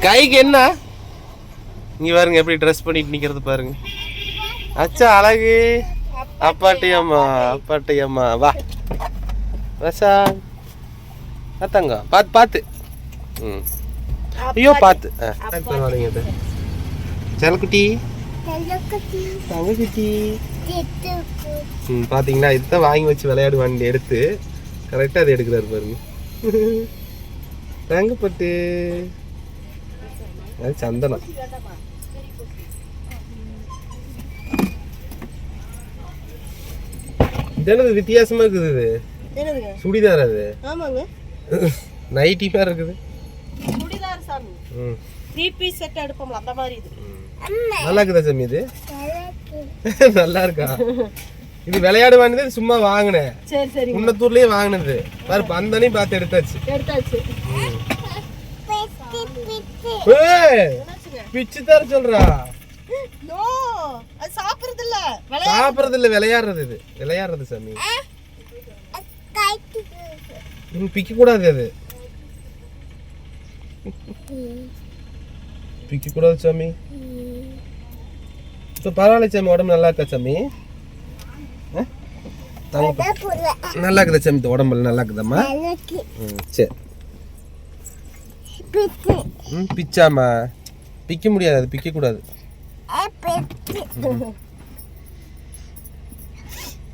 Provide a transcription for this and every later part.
கைக்கு என்ன? இங்க பாருங்க எப்படி ட்ரெஸ் பண்ணிட்டு நிக்கிறது பாருங்க. அச்சா அழகு. அப்பாட்டி அம்மா அப்பாட்டி அம்மா. வா. ரசா அத்தங்க பார்த்து பார்த்து ம். ஐயோ பார்த்து ஆ, பரவாயில்லைங்க அது. செல்லக்குட்டி. தங்கக்குட்டி. ம் பாத்தீங்களா இதுதான் வாங்கி வச்சு விளையாடு வண்டி எடுத்து. கரெக்டாக அதை எடுக்கிறாரு பாருங்க. தங்கப்பட்டு. அது சந்தனம் இது என்னது வித்தியாசமா இருக்குது இது சுடிதார் அது ஆமாங்க நைட்டி மாதிரி இருக்குது சுடிதார் சாமி ம் த்ரீ பீஸ் செட் எடுப்போம்ல அந்த மாதிரி இது நல்லா இருக்குதா சாமி இது நல்லா இருக்கா இது விளையாடு வாங்கினது சும்மா வாங்கினேன் சரி சரி முன்னத்தூர்லயே வாங்கினது பாரு பந்தனையும் பார்த்து எடுத்தாச்சு எடுத்தாச்சு பிச்சு தர சொல்றா. சாப்பிடுறது இல்ல சாப்பிடுறது இல்ல விளையாடுறது இது. விளையாடுறது சாமி. பிக்க கூடாது அது. பிக்க கூடாது சாமி. இப்ப பரவாயில்ல சாமி உடம்பு நல்லா இருக்கா சாமி? நல்லா இருக்குதா சாமி இந்த உடம்புல நல்லா இருக்குதாம்மா? ம், சரி. ம் பிச்சாமா? பிக்க முடியாது அது பிக்க. கூடாது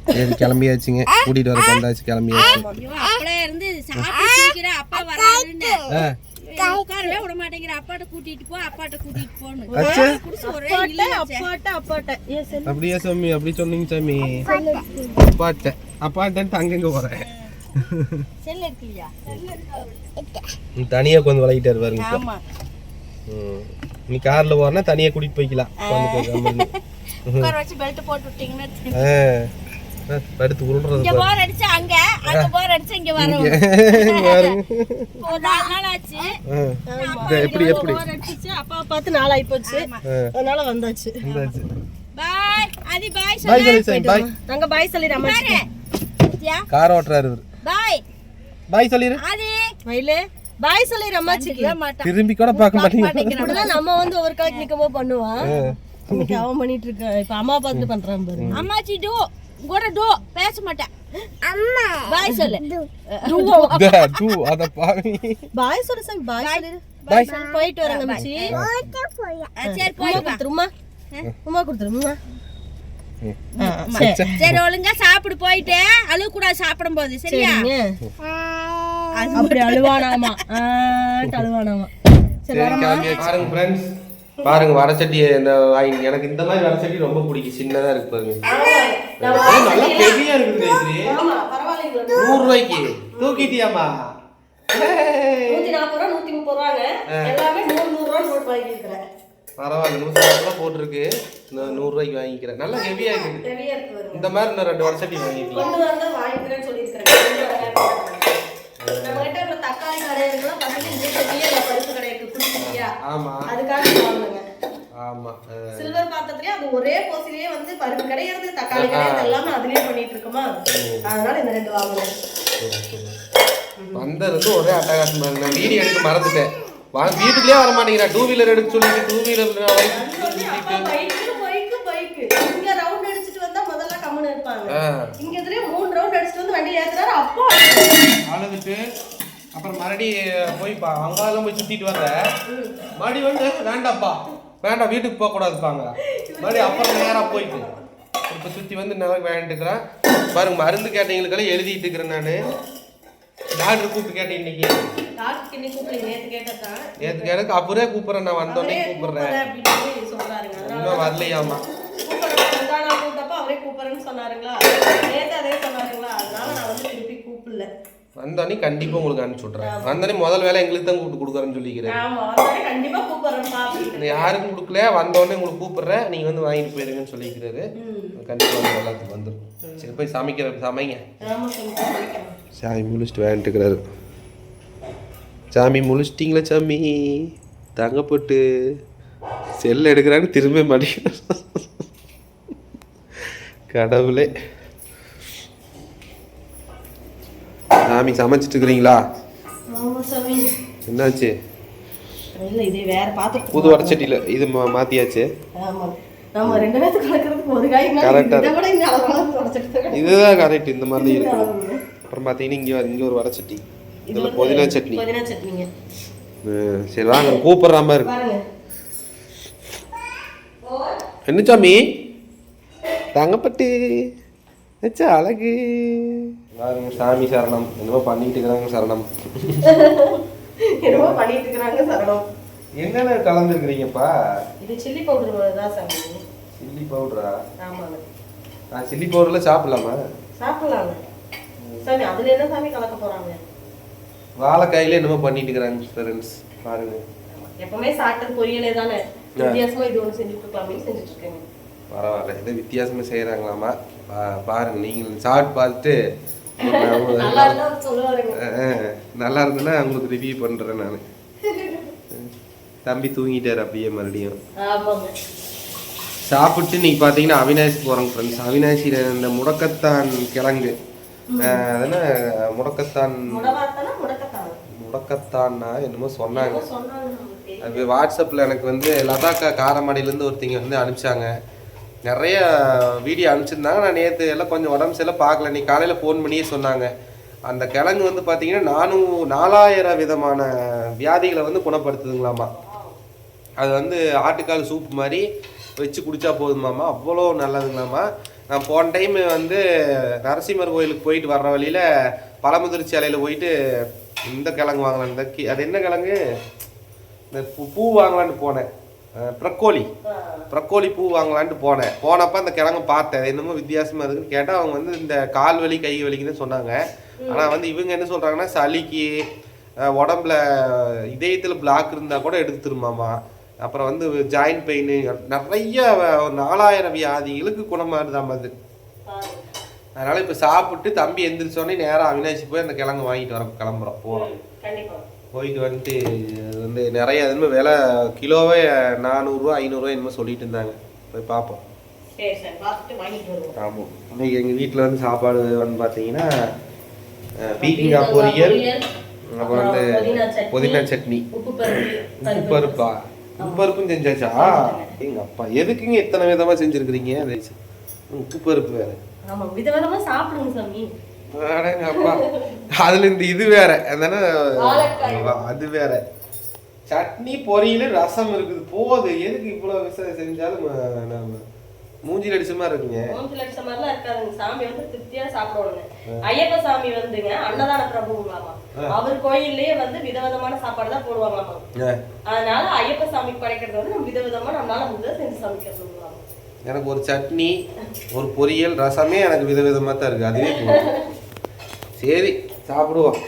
சரி கிளம்பியாச்சுங்க. கூட்டிட்டு வர வந்தாச்சு கிளம்பியாச்சு. அப்படியே இருந்து சாப்பிட்டு சீக்கிரம் அப்பா வராருன்னு. ஆ. உட்காரவே விட மாட்டேங்கிற அப்பாட்ட கூட்டிட்டு போ அப்பாட்ட கூட்டிட்டு போன்னு. அச்சா. குடிச்சு ஒரே அப்பாட்ட அப்பாட்ட அப்பாட்ட. ஏன் சரி அப்படியா சாமி? அப்படி சொன்னீங்க சாமி. அப்பாட்ட. அப்பாட்டன்ட்டு அங்கங்க போறேன். தனியா கொஞ்சம் விளையிட்டாரு பாருங்க இப்போ. ஆமா. ம். நீ கார்ல போறனா தனியா கூட்டிட்டு போய்க்கலாம். படுத்து உருள்றது இங்க போர். அடிச்சு அங்க அங்க போர் அடிச்சு இங்க வரோம். எப்படி எப்படி? போர் அடிச்சிச்சு. அப்பாவை பார்த்து நாள் ஆகி போச்சு அதனால வந்தாச்சு. இந்தாச்சு. பாய். அதி பாய் பாய் சொல்லி பாய். நாங்க பாய் சொல்லியா கார் ஓட்டுறாரு இவரு. பாய். பாய் சொல்லிரு. அது மயிலே. பாய் சொல்லிடுற அம்மாச்சிக்கு. மாட்டான் திரும்பி கூட பார்க்க மாட்டீங்க நம்ம வந்து ஒரு காலக்கு நிக்கமோ பண்ணுவான் இன்னைக்கு அவன் பண்ணிட்டு இருக்கான் இப்ப அம்மா பார்த்து பண்றான் பாரு. அம்மாச்சி டூ. கூட டூ. பேச மாட்டேன் அம்மா. பாய் சொல்லு. இந்த டூ. அத பாவி பாய் சொல்லு சாமி பாய் சொல்லிடு பாய். போயிட்டு வரேன் அம்மாச்சி. அஹ் சரி உமா போய் கொடுத்துருமா உமா கொடுத்துருமா சரி ஒழுங்கா சாப்பிடு போயிட்டு. அழுவ கூடாது சாப்பிடும் போது சரியா அப்படி அழுவானாமா? அழுவானாமா? பாருங்க ஃப்ரெண்ட்ஸ் பாருங்க வடச்சட்டி இந்த வாங்கி எனக்கு இந்த மாதிரி வடச்சட்டி ரொம்ப பிடிக்கும். சின்னதா இருக்கு பாருங்க. நல்லா பெரிய இருக்குது நூறு ரூபாய்க்கு தூக்கிட்டியாமா. நூத்தி நாற்பது ரூபா நூத்தி முப்பது ரூபாங்க. எல்லாமே நூறு நூறு ரூபா வாங்கிக்கிறேன் பரவாயில்ல நூற்றி போட்டிருக்கு. நான் நூறு ரூபாய்க்கு வாங்கிக்கிறேன். நல்லா ஹெவியா இருக்குது இந்த மாதிரி இன்னும் ரெண்டு வடச்சட்டி வாங்கிக்கலாம். கொண்டு வந்து வாங்கிக்கிறேன்னு சொல்லியிருக்கிறேன். நம்ம கிட்ட இப்ப தக்காளி கடை இருக்குல்ல பக்கத்துல இந்த சட்டியே இல்ல பருப்பு கடை இருக்கு. குடிச்சியா ஆமா. அதுக்காக வாங்குங்க ஆமா ஆ. சில்வர் பாத்திரத்திலேயே அது ஒரே போசிலேயே வந்து பருப்பு கிடையாது தக்காளி கிடையாது எல்லாமே அதுலயே பண்ணிட்டு இருக்கோமா? அதனால இந்த ரெண்டு வாங்குறேன். வந்தது வந்து ஒரே அட்டகாசமா வீடியோ எடுக்க மறந்துட்டேன். வா வீட்டுக்குள்ளே வர மாட்டேங்கிறேன் டூ வீலர் எடுக்க சொல்லிட்டு டூ வீலர் இங்க ரவுண்ட் அடிச்சிட்டு வந்தா முதல்ல கம்முன்னு இருப்பாங்க. ஆ. இங்க இதுலயே மூணு ரவுண்ட் அடிச்சிட்டு வந்து வண்டி ஏத்துறாரு அப்போ. அழுதுட்டு அப்புறம் மறுபடி போய் பா அங்காலாம் போய் சுத்திட்டு வர மறுபடி வந்து வேண்டாப்பா வேண்டாம் வீட்டுக்கு போக கூடாதுப்பாங்க. மறுபடியும் அப்புறம் நேரா போயிட்டு இப்போ சுத்தி வந்து நான் வேண்டிக்கிறேன். பாருங்க மருந்து கேட்டவங்களுக்கெல்லாம் எழுதிட்டு இருக்கிறேன் நான். டாக்டர் கூப்பிட்டு கேட்டேன் இன்னைக்கு. டாக்டர் கிண்ணி கூப்பிடுங்க நேத்து கேட்டதுக்கு அப்புறே கூப்பிட்றேன். நான் வந்தோடனே கூப்பிடுறேன். அப்படின்னு சொல்றாருங்க. இன்னும் வரலையாமா? கூப்பிடுறேன் கூப்பிட்டப்ப அவரே கூப்பிடுறேன்னு சொன்னாருங்களா? நேத்து அதே சொன்னாருங்களா? அதனால நான் வந்து திருப்பி கூப்பிடல. வந்தோடனே கண்டிப்பா உங்களுக்கு அனுப்பிச்சு விட்றேன் வந்தோடனே முதல் வேலை எங்களுக்கு தான் கூப்பிட்டு கொடுக்குறேன்னு சொல்லிக்கிறேன். யாருக்கும் கொடுக்கல வந்தோடனே உங்களுக்கு கூப்பிடுறேன். நீங்க வந்து வாங்கிட்டு போயிருங்கன்னு சொல்லிக்கிறாரு. கண்டிப்பா வந்து எல்லாத்துக்கும் வந்துடும் சரி போய் சமைக்கிற சமைங்க. சாமி முழிச்சிட்டு வேண்டிட்டுக்கிறாரு சாமி முழிச்சிட்டிங்களா சாமி? தங்க போட்டு. செல் எடுக்கிறான்னு திரும்ப மாட்டேங்கிறார் கடவுளே. சாமி சமைச்சிட்டு இருக்கிறீங்களா? என்னாச்சு? புது வடச்சட்டியில் இது மா மாற்றியாச்சு இதுதான் கரெக்ட் இந்த மாதிரி இருக்கும் அப்புறம் பார்த்தீங்கன்னா இங்கே இங்கே ஒரு வடச்சட்டி. இதில் புதினா சட்னி. புதினா சட்னிங்க. சரி வாங்க கூப்பிட்ற மாதிரி இருக்கு. என்ன சாமி? தங்கப்பட்டு. வச்சா அழகு. பாருங்க சாமி சரணம். என்னமோ பண்ணிட்டு இருக்கிறாங்க சரணம். என்னமோ பண்ணிட்டு இருக்கிறாங்க சரணம். என்னென்ன கலந்துருக்கிறீங்கப்பா? இது சில்லி பவுடர் தான் சாமி. சில்லி பவுடரா ஆமாங்க. நான் சில்லி பவுடரில் சாப்பிடலாமா? சாப்பிடலாங்க. சாமி அதுல என்ன சாமி கலக்க போறாங்க? வாழைக்காயில என்னமோ பண்ணிட்டு இருக்கிறாங்க ஃப்ரெண்ட்ஸ் பாருங்க. எப்பவுமே சாப்பிட்டது பொரியலே தானே? வித்தியாசமா இது ஒண்ணு செஞ்சுட்டு இருக்கலாமே செஞ்சுட்டு இருக்கேங்க பரவாயில்ல இது வித்தியாசமாக செய்கிறாங்களாமா பாருங்க நீங்கள் சாப்பிட்டு பார்த்துட்டு நல்லா இருந்ததுன்னா உங்களுக்கு ரிவ்யூ பண்ணுறேன் நான். தம்பி தூங்கிட்டார் அப்படியே மறுபடியும். சாப்பிட்டு இன்னைக்கு பார்த்தீங்கன்னா அவினாசி போகிறோங்க ஃப்ரெண்ட்ஸ் அவினாசியில் இந்த முடக்கத்தான் கிழங்கு. அஹ், அது என்ன முடக்கத்தான் முடவாத்தானா முடக்கத்தானா முடக்கத்தான்னா என்னமோ சொன்னாங்க. அது வாட்ஸ்அப்பில் எனக்கு வந்து லதாக்கா காரமடையிலேருந்து ஒருத்தங்க வந்து அனுப்பிச்சாங்க. நிறைய வீடியோ அனுப்பிச்சிருந்தாங்க. நான் நேற்று எல்லாம் கொஞ்சம் உடம்பு சரியில்லை பார்க்கல. நீ காலையில் ஃபோன் பண்ணியே சொன்னாங்க. அந்த கிழங்கு வந்து பார்த்தீங்கன்னா நானூ நாலாயிரம் விதமான வியாதிகளை வந்து குணப்படுத்துதுங்களாமா. அது வந்து ஆட்டுக்கால் சூப் மாதிரி வச்சு குடிச்சா போதுமாமா. அவ்வளோ நல்லதுங்களாமா. நான் போன டைம் வந்து நரசிம்மர் கோயிலுக்கு போயிட்டு வர்ற வழியில் பழமுதிர் சேலையில் போயிட்டு இந்த கிழங்கு வாங்கலாம் இந்த கி- அது என்ன கிழங்கு? இந்த பூ பூ வாங்கலான்னு போனேன். ப்ரக்கோலி. ப்ரக்கோலி பூ வாங்கலான்ட்டு போனேன். போனப்ப அந்த கிழங்கு பார்த்தேன். என்னமோ வித்தியாசமா இருக்குன்னு கேட்டால் அவங்க வந்து இந்த கால் வலி கை வலிக்குன்னு சொன்னாங்க. ஆனால் வந்து இவங்க என்ன சொல்றாங்கன்னா சளிக்கு உடம்புல இதயத்தில் பிளாக் இருந்தால் கூட எடுத்துருமாமா. அப்புறம் வந்து ஜாயின்ட் பெயின் நிறைய நாலாயிரம் வியாதிகளுக்கு குணமாடுதாம் அது. அதனால இப்போ சாப்பிட்டு தம்பி எந்திரிச்சோடனே நேராக அவினாசி போய் அந்த கிழங்கு வாங்கிட்டு வர கிளம்புறோம். போகிறோம் போயிட்டு வந்துட்டு அது வந்து நிறைய அதுமே விலை கிலோவே நானூறுரூவா ஐநூறுரூவா என்னமோ சொல்லிட்டு இருந்தாங்க. போய் பார்ப்போம். ஆமாம் இன்னைக்கு எங்கள் வீட்டில் வந்து சாப்பாடு வந்து பார்த்தீங்கன்னா பீக்கங்காய் பொரியல் அப்புறம் வந்து புதினா சட்னி. உப்பு பருப்பு உப்பு பருப்பா? உப்பு பருப்பும் செஞ்சாச்சா? எங்க அப்பா எதுக்குங்க இத்தனை விதமா செஞ்சிருக்கிறீங்க. உப்பு பருப்பு வேற. ஆமா விதவிதமா சாப்பிடுங்க சாமி. அதுல இந்த இது வேற. அது வேற. சட்னி பொரியல் ரசம் இருக்குது. போகுது. எதுக்கு இவ்வளவு விஷயம் செஞ்சாலும் நம்ம மூஞ்சில அடிச்ச மாதிரி இருக்குங்க. மூஞ்சில அடிச்ச மாதிரிலாம் இருக்காதுங்க. சாமி வந்து திருப்தியா சாப்பிடணுங்க ஐயப்ப சாமி வந்துங்க அன்னதான பிரபுங்களாமா. அவர் கோயில்லயே வந்து விதவிதமான சாப்பாடு தான் போடுவாங்களாமா. அதனால ஐயப்ப சாமிக்கு படைக்கிறது வந்து நம்ம விதவிதமா நம்மளால முடிஞ்சதை செஞ்சு சமைக்கிறதுங்களாமா. எனக்கு ஒரு சட்னி ஒரு பொரியல் ரசமே எனக்கு விதவிதமாக தான் இருக்குது அதுவே போதும். சரி சாப்பிடுவோம்.